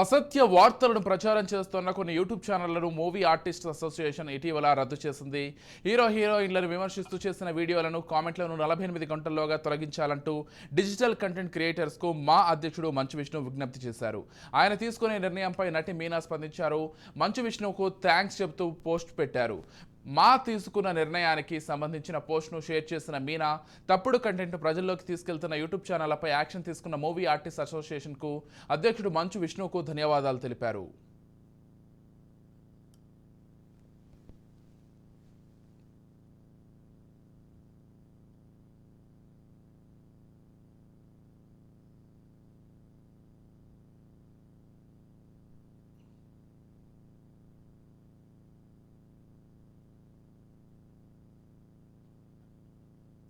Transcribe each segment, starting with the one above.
అసత్య వార్తలను ప్రచారం చేస్తున్న కొన్ని యూట్యూబ్ ఛానళ్ళను మూవీ ఆర్టిస్ట్ అసోసియేషన్ ఇటీవల రద్దు చేసింది. హీరో హీరోయిన్లను విమర్శిస్తూ చేసిన వీడియోలను కామెంట్లను నలభై ఎనిమిది గంటల్లోగా తొలగించాలంటూ డిజిటల్ కంటెంట్ క్రియేటర్స్కు మా అధ్యక్షుడు మంచు విష్ణు విజ్ఞప్తి చేశారు. ఆయన తీసుకునే నిర్ణయంపై నటి మీనా స్పందించారు. మంచు విష్ణువుకు థ్యాంక్స్ చెబుతూ పోస్ట్ పెట్టారు. మా తీసుకున్న నిర్ణయానికి సంబంధించిన పోస్ట్ను షేర్ చేసిన మీనా తప్పుడు కంటెంట్ ప్రజల్లోకి తీసుకెళ్తున్న యూట్యూబ్ ఛానళ్ళపై యాక్షన్ తీసుకున్న మూవీ ఆర్టిస్ట్ అసోసియేషన్కు అధ్యక్షుడు మంచు విష్ణుకు ధన్యవాదాలు తెలిపారు.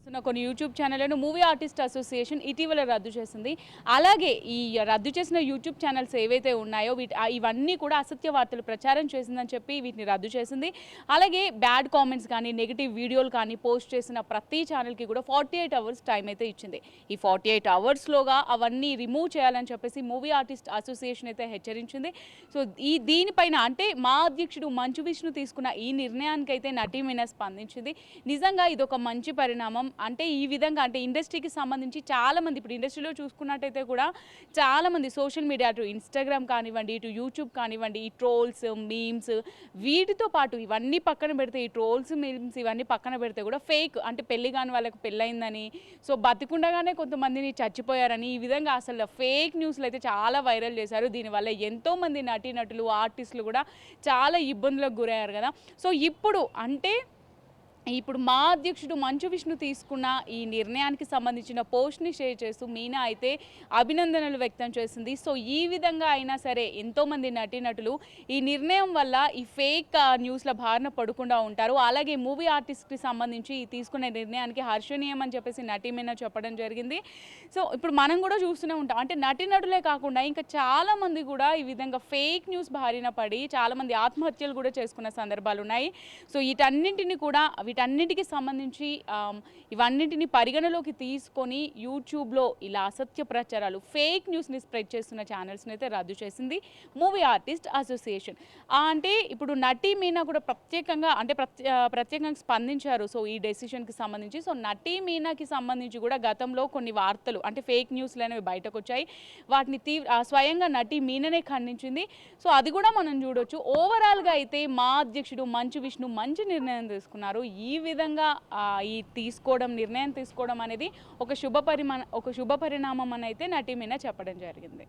చేస్తున్న కొన్ని యూట్యూబ్ ఛానళ్ళను మూవీ ఆర్టిస్ట్ అసోసియేషన్ ఇటీవల రద్దు చేసింది. అలాగే ఈ రద్దు చేసిన యూట్యూబ్ ఛానల్స్ ఏవైతే ఉన్నాయో వీటి ఇవన్నీ కూడా అసత్య వార్తలు ప్రచారం చేసిందని చెప్పి వీటిని రద్దు చేసింది. అలాగే బ్యాడ్ కామెంట్స్ కానీ నెగిటివ్ వీడియోలు కానీ పోస్ట్ చేసిన ప్రతి ఛానల్కి కూడా ఫార్టీ ఎయిట్ అవర్స్ టైం అయితే ఇచ్చింది. ఈ ఫార్టీ ఎయిట్ అవర్స్లోగా అవన్నీ రిమూవ్ చేయాలని చెప్పేసి మూవీ ఆర్టిస్ట్ అసోసియేషన్ అయితే హెచ్చరించింది. సో ఈ దీనిపైన అంటే మా అధ్యక్షుడు మంచు విష్ణు తీసుకున్న ఈ నిర్ణయానికైతే నటీమైన స్పందించింది. నిజంగా ఇది ఒక మంచి పరిణామం. అంటే ఈ విధంగా అంటే ఇండస్ట్రీకి సంబంధించి చాలామంది ఇప్పుడు ఇండస్ట్రీలో చూసుకున్నట్టయితే కూడా చాలామంది సోషల్ మీడియా అటు ఇన్స్టాగ్రామ్ కానివ్వండి ఇటు యూట్యూబ్ కానివ్వండి ఈ ట్రోల్స్ మీమ్స్ వీటితో పాటు ఇవన్నీ పక్కన పెడితే ఈ ట్రోల్స్ మీమ్స్ ఇవన్నీ పక్కన పెడితే కూడా ఫేక్ అంటే పెళ్ళి కాని వాళ్ళకి పెళ్ళయిందని సో బతికుండగానే కొంతమందిని చచ్చిపోయారని ఈ విధంగా అసలు ఫేక్ న్యూస్లు అయితే చాలా వైరల్ చేశారు. దీనివల్ల ఎంతోమంది నటీనటులు ఆర్టిస్టులు కూడా చాలా ఇబ్బందులకు గురయ్యారు కదా. సో ఇప్పుడు అంటే ఇప్పుడు మా అధ్యక్షుడు మంచు విష్ణు తీసుకున్న ఈ నిర్ణయానికి సంబంధించిన పోస్ట్ని షేర్ చేస్తూ మీనా అయితే అభినందనలు వ్యక్తం చేసింది. సో ఈ విధంగా అయినా సరే ఎంతోమంది నటీనటులు ఈ నిర్ణయం వల్ల ఈ ఫేక్ న్యూస్ల బారిన పడకుండా ఉంటారు. అలాగే మూవీ ఆర్టిస్ట్కి సంబంధించి తీసుకునే నిర్ణయానికి హర్షణీయం అని చెప్పేసి నటీమీనా చెప్పడం జరిగింది. సో ఇప్పుడు మనం కూడా చూస్తూనే ఉంటాం. అంటే నటీనటులే కాకుండా ఇంకా చాలామంది కూడా ఈ విధంగా ఫేక్ న్యూస్ బారిన పడి చాలామంది ఆత్మహత్యలు కూడా చేసుకున్న సందర్భాలు ఉన్నాయి సో వీటన్నింటినీ కూడా వీటన్నిటికి సంబంధించి ఇవన్నిటిని పరిగణలోకి తీసుకొని యూట్యూబ్లో ఇలా అసత్య ప్రచారాలు ఫేక్ న్యూస్ని స్ప్రెడ్ చేస్తున్న ఛానల్స్ని అయితే రద్దు చేసింది మూవీ ఆర్టిస్ట్ అసోసియేషన్. అంటే ఇప్పుడు నటి మీనా కూడా ప్రత్యేకంగా అంటే ప్రత్యే ప్రత్యేకంగా స్పందించారు. సో ఈ డెసిషన్కి సంబంధించి. సో నటి మీనాకి సంబంధించి కూడా గతంలో కొన్ని వార్తలు అంటే ఫేక్ న్యూస్లు అనేవి బయటకు వచ్చాయి వాటిని తీవ్ర స్వయంగా నటి మీననే ఖండించింది. సో అది కూడా మనం చూడొచ్చు. ఓవరాల్గా అయితే మా అధ్యక్షుడు మంచు విష్ణు మంచి నిర్ణయం తీసుకున్నారు. ఈ ఈ విధంగా ఈ తీసుకోవడం నిర్ణయం తీసుకోవడం అనేది ఒక శుభ పరిమాణ ఒక శుభ పరిణామం అని అయితే నటి మీన చెప్పడం జరిగింది.